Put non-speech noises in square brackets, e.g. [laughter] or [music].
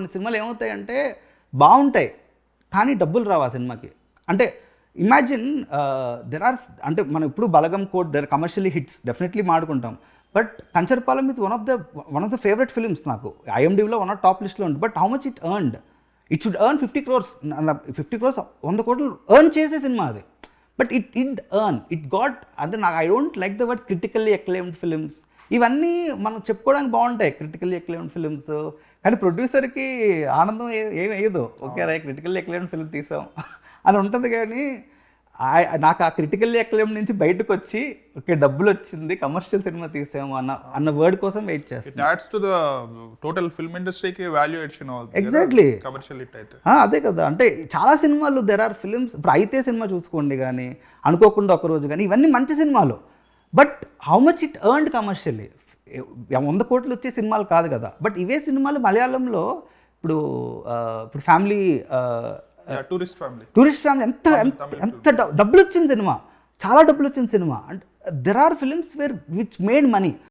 కొన్ని సినిమాలు ఏమవుతాయంటే బాగుంటాయి కానీ డబ్బులు రావు ఆ సినిమాకి. అంటే ఇమాజిన్ దెర్ ఆర్ అంటే మనం ఇప్పుడు బలగం కోట్ దర్ commercially hits definitely మాడుకుంటాం. But Kancharapalem is one of the one of the favourite films నాకు. ఐఎండీలో వన్ ఆఫ్ టాప్ లిస్ట్లో ఉంది. But how much it earned it should earn fifty crores fifty crores వంద కోట్లు ఎర్న్ చేసే సినిమా అది. But it it earn it got అంటే నాకు I don't like the word critically acclaimed films ఇవన్నీ మనం చెప్పుకోవడానికి బాగుంటాయి. క్రిటికల్లీ అక్లైమ్డ్ ఫిల్మ్స్ కానీ ప్రొడ్యూసర్కి ఆనందం ఏ- ఏం వేయదు. ఓకే రా క్రిటికల్లీ అక్లైమ్డ్ ఫిల్మ్ తీసాం. [laughs] అని ఉంటుంది కానీ నాకు ఆ క్రిటికల్లీ అక్లైమ్ నుంచి బయటకు వచ్చి ఓకే డబ్బులు వచ్చింది కమర్షియల్ సినిమా తీసాము అన్న అన్న వర్డ్ కోసం వెయిట్ చేస్తాను టోటల్ ఫిల్మ్ ఇండస్ట్రీకి Exactly. కమర్షియల్ హిట్ అయితే. అదే కదా. అంటే చాలా సినిమాలు దెర్ ఆర్ ఫిలిమ్స్ ఇప్పుడు అయితే సినిమా చూసుకోండి కానీ అనుకోకుండా ఒక రోజు కానీ ఇవన్నీ మంచి సినిమాలు. But how much it earned commercially? వంద కోట్లు వచ్చే సినిమాలు కాదు కదా. బట్ ఇవే సినిమాలు మలయాళంలో ఇప్పుడు ఇప్పుడు family tourist family. Tourist family ఎంత ఎంత ఎంత డబ్- డబ్బులు వచ్చింది సినిమా. చాలా డబ్బులు వచ్చింది cinema. And there are films where which made money